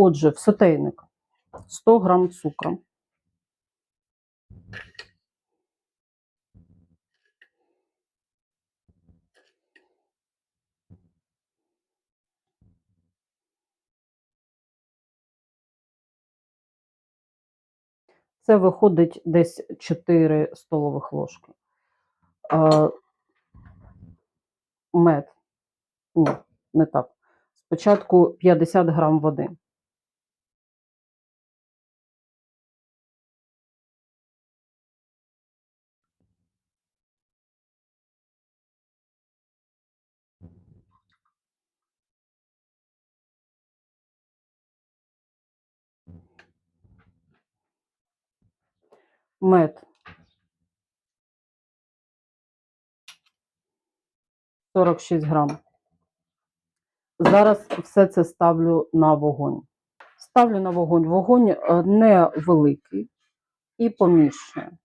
Отже, в сотейник 100 грам цукру. Це виходить десь 4 столових ложки. Мед. Ні, не так. Спочатку 50 грам води. Мед. 46 грам. Зараз все це ставлю на вогонь. Ставлю на вогонь. Вогонь е, невеликий і помішую.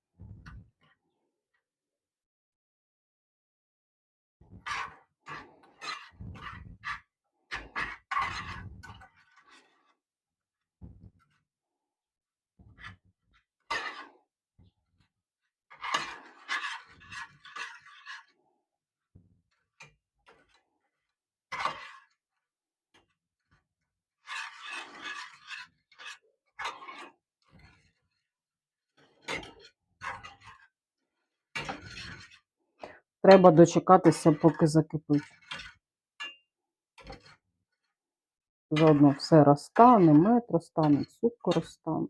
Треба дочекатися, поки закипить. Заодно все розтане, мед розтане, цукор розтане.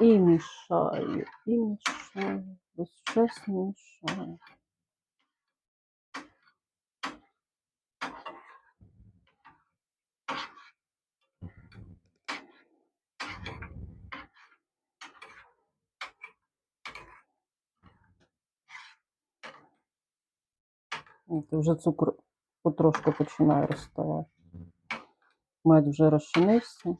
І мішаю, і мішаю, весь час мішаю. От, Вже цукор потрошку починає розставати. Мед вже розчинився.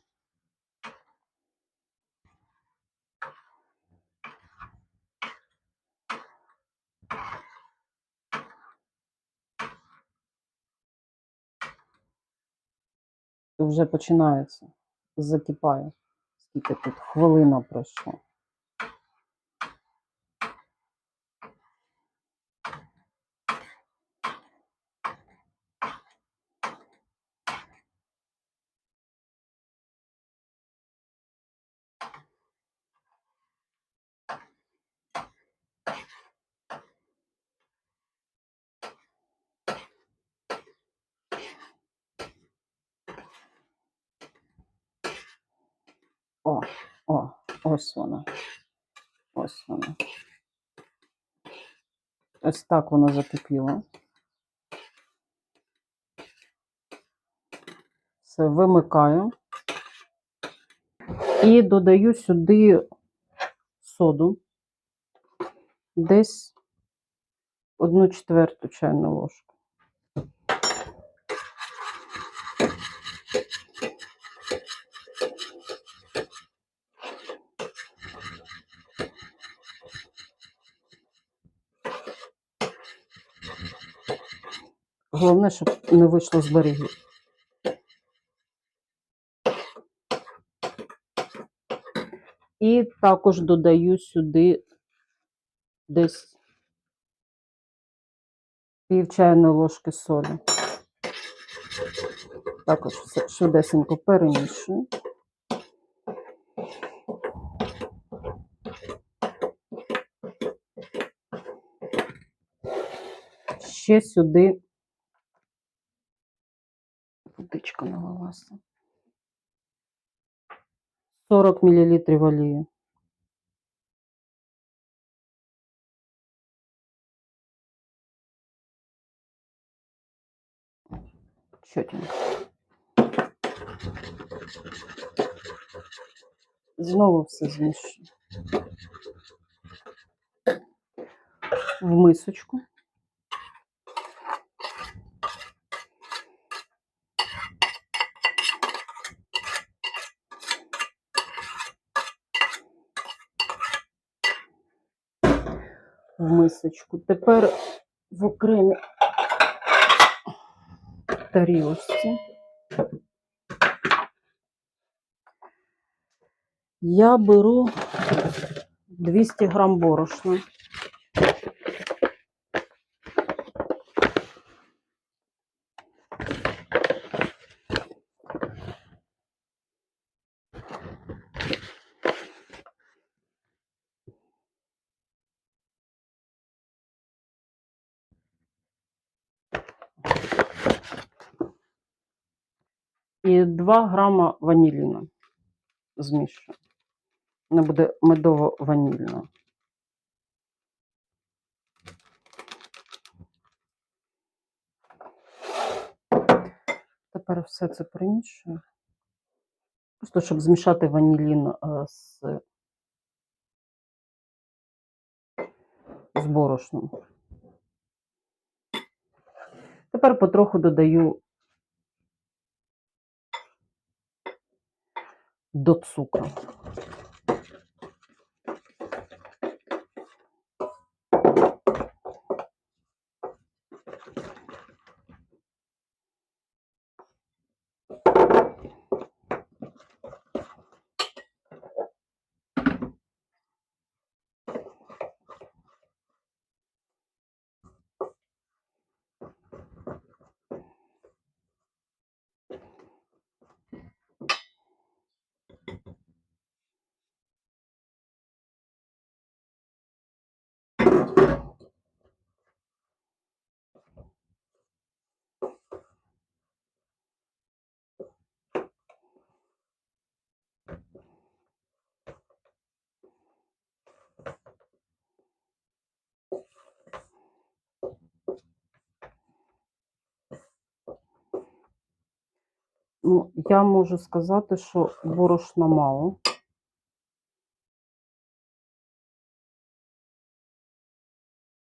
Вже починається, закипає. Скільки тут хвилина пройшла. Ось вона. Ось вона. Ось так воно закипіло. Все, вимикаю. І додаю сюди соду. Десь одну четверту чайну ложку. Головне, щоб не вийшло з берегів. І також додаю сюди десь Пів чайної ложки солі. Також все швидесенько перемішую. Ще сюди водичка налилася. 40 мл олії. Чотенько. Знову все змішую. В мисочку. В мисочку. Тепер в окремі тарілочці. Я беру 200 грам борошна. І 2 грама ваніліна змішую. Вона буде медово-ванільна. Тепер все це примішую. Просто щоб змішати ванілін е, з, з борошном. Тепер потроху додаю до цукру. Ну, я можу сказати, що борошна мало.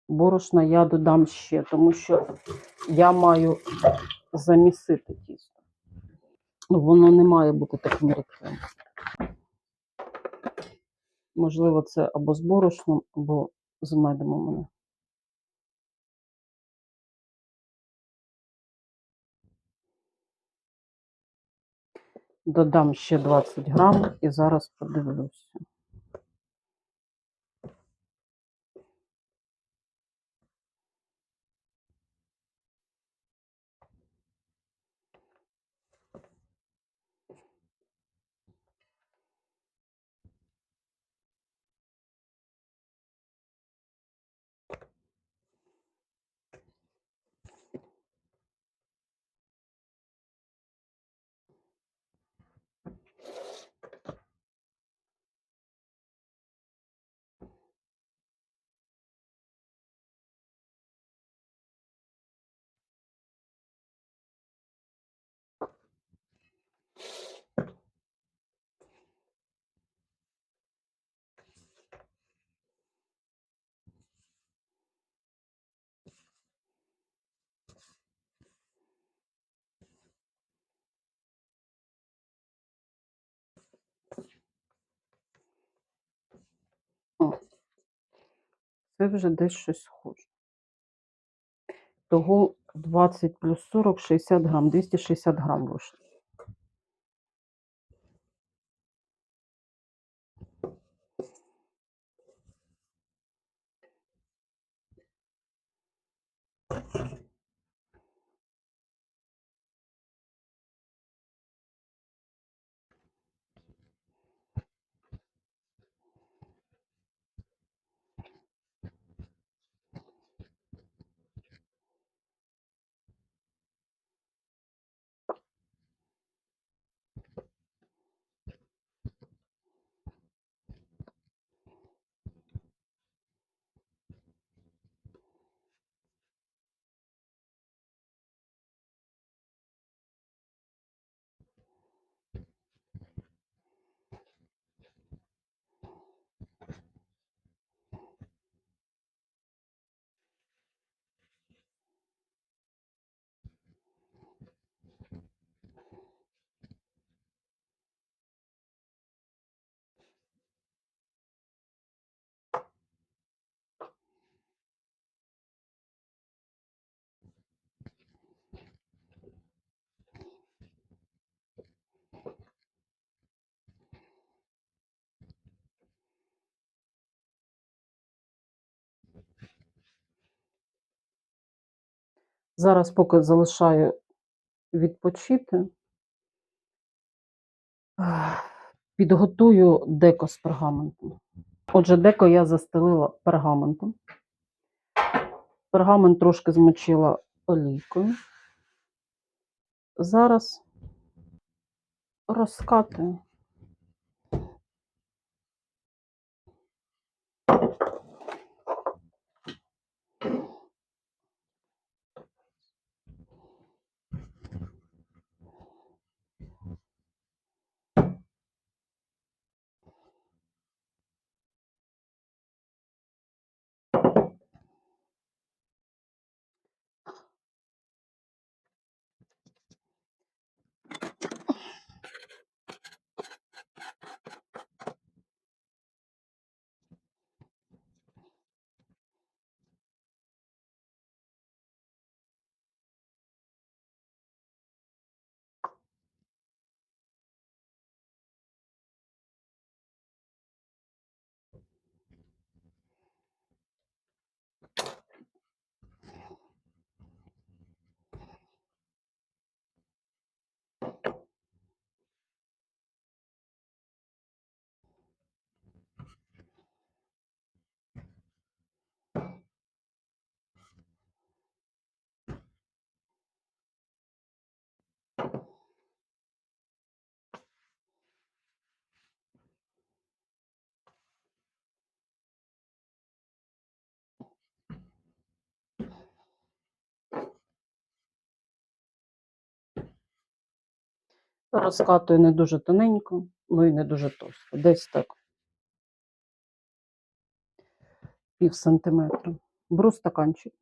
Борошна я додам ще, тому що я маю замісити тісто. Воно не має бути таким рідким. Можливо, це або з борошном, або з медом у мене. Додам ще 20 грам і зараз подивлюся. Це вже десь щось схоже. Того 20 плюс 40, 60 грам, 260 грам вийшло. Зараз поки залишаю відпочити. Підготую деко з пергаментом. Отже, деко я застелила пергаментом. Пергамент трошки змочила олійкою. Зараз розкатую. Розкатую не дуже тоненько, ну і не дуже товсто. Десь так. Пів сантиметра. Беру стаканчик.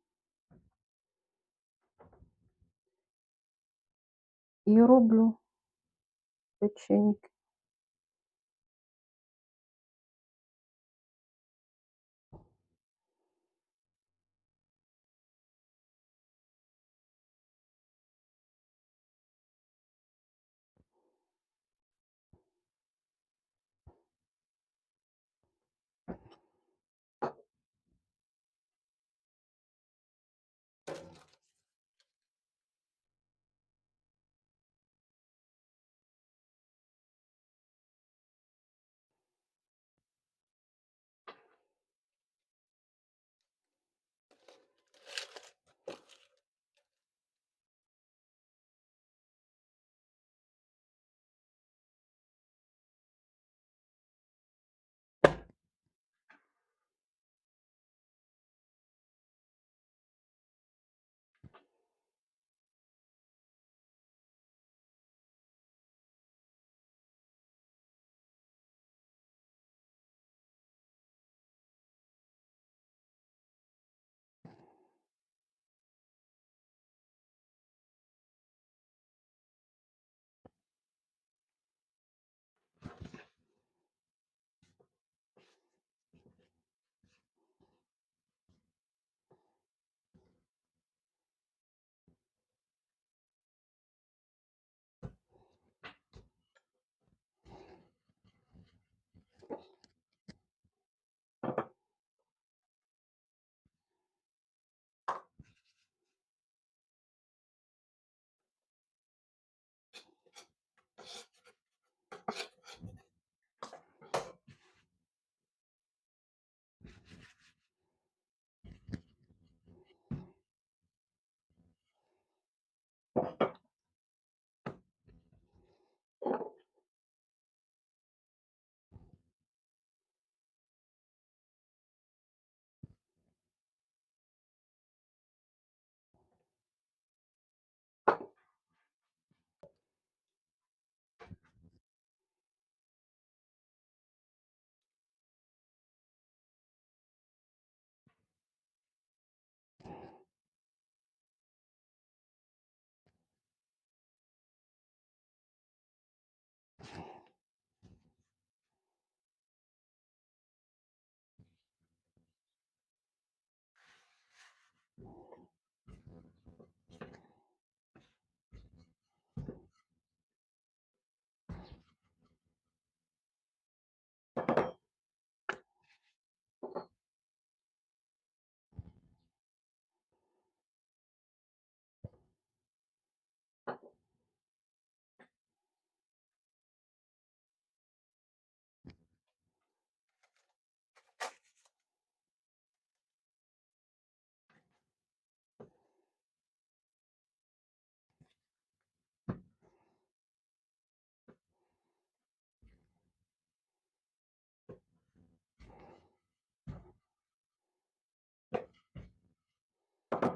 І роблю печеньки.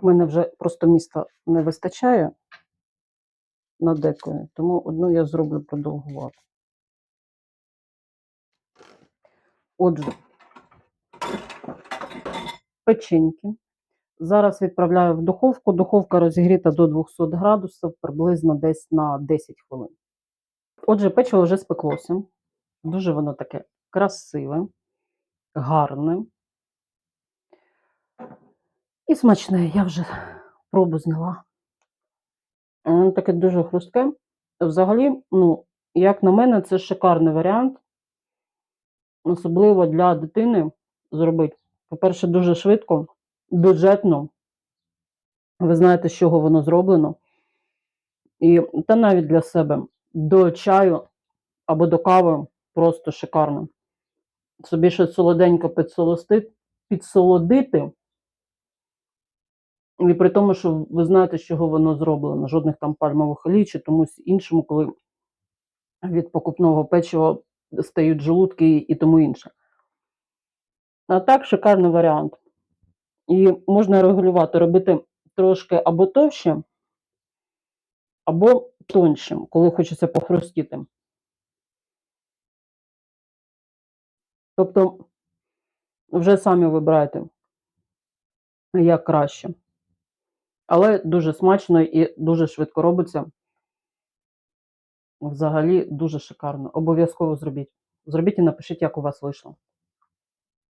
У мене вже просто міста не вистачає на декою, тому одну я зроблю продовгувати. Отже, печеньки. Зараз відправляю в духовку. Духовка розігріта до 200 градусів приблизно десь на 10 хвилин. Отже, печиво вже спеклося. Дуже воно таке красиве, гарне. І смачне. Я вже пробу зняла. Воно таке дуже хрустке. Взагалі, ну, як на мене, це шикарний варіант. Особливо для дитини зробити. По-перше, дуже швидко, бюджетно. Ви знаєте, з чого воно зроблено. І та навіть для себе до чаю або до кави просто шикарно. Собі щось солоденько підсолости- підсолодити. І при тому, що ви знаєте, з чого воно зроблено. Жодних там пальмових олій чи комусь іншому, коли від покупного печива стають желудки і тому інше. А так, шикарний варіант. І можна регулювати, робити трошки або товще, або тоншим, коли хочеться похрустіти. Тобто, вже самі вибирайте, як краще. Але дуже смачно і дуже швидко робиться. Взагалі дуже шикарно. Обов'язково зробіть. Зробіть і напишіть, як у вас вийшло.